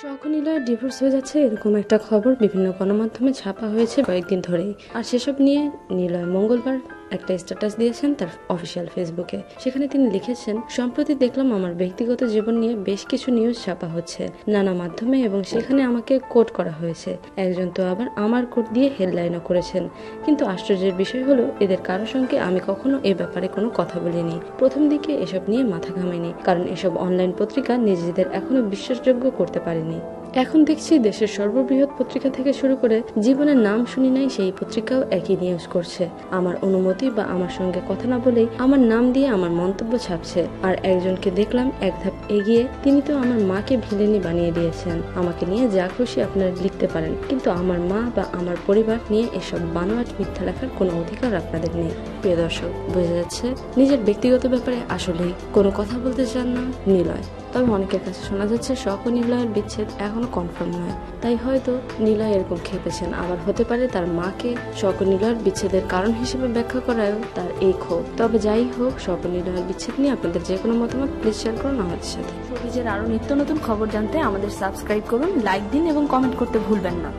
শখনীলয়ের divorce হয়ে যাচ্ছে, এরকম একটা খবর বিভিন্ন গণমাধ্যমে ছাপা হয়েছে কয়েকদিন ধরেই। আর সেসব নিয়ে নিলয় মঙ্গলবার একটা স্ট্যাটাস দিয়েছেন তার অফিসিয়াল ফেসবুকে সেখানে তিনি লিখেছেন, সম্প্রতি দেখলাম আমার ব্যক্তিগত জীবন নিয়ে বেশ কিছু নিউজ ছাপা হচ্ছে, নানা মাধ্যমে এবং সেখানে আমাকে কোট করা হয়েছে। একজন তো আবার আমার কোট দিয়ে হেডলাইনও করেছেন। কিন্তু আশ্চর্যের বিষয় হলো, এদের কারোর সঙ্গে আমি কখনো এ ব্যাপারে কোনো কথা বলিনি। প্রথম দিকে এসব নিয়ে মাথা ঘামাইনি কারণ এসব অনলাইন পত্রিকা নিজেদের এখনও বিশ্বাসযোগ্য করতে পারেনি। এখন দেখছি দেশের সর্ববৃহৎ পত্রিকা থেকে শুরু করে জীবনের নাম শুনি নাই সেই পত্রিকাও একই নিউজ করছে। আমার অনুমতি বা আমার সঙ্গে কথা না বলেই আমার নাম দিয়ে আমার মন্তব্য ছাপছে। আর একজনকে দেখলাম এক ধাপ এগিয়ে, তিনি তো আমার মাকে ভিলেনি বানিয়ে দিয়েছেন। আমাকে নিয়ে যা খুশি আপনারা লিখতে পারেন। কিন্তু আমার মা বা আমার পরিবার নিয়ে এসব বানোয়াট মিথ্যা লেখার কোনো অধিকার আপনাদের নেই। প্রিয় দর্শক, বোঝা যাচ্ছে নিজের ব্যক্তিগত ব্যাপারে আসলেই কোনো কথা বলতে চান না নিলয়। তবে অনেকের কাছে শোনা যাচ্ছে, শখ ও নিলয়ের বিচ্ছেদ এখনও কনফার্ম নয়। তাই হয়তো নিলয় এরকম খেপেছেন। আবার হতে পারে তার মাকে শখ ও নিলয়ের বিচ্ছেদের কারণ হিসেবে ব্যাখ্যা করায়ও তার এই ক্ষোভ। তবে যাই হোক, শখ ও নিলয়ের বিচ্ছেদ নিয়ে আপনাদের যে কোনো মতামত প্লিজ শেয়ার করুন আমাদের সাথে। নিজের আরও নিত্য নতুন খবর জানতে আমাদের সাবস্ক্রাইব করুন লাইক দিন এবং কমেন্ট করতে ভুলবেন না।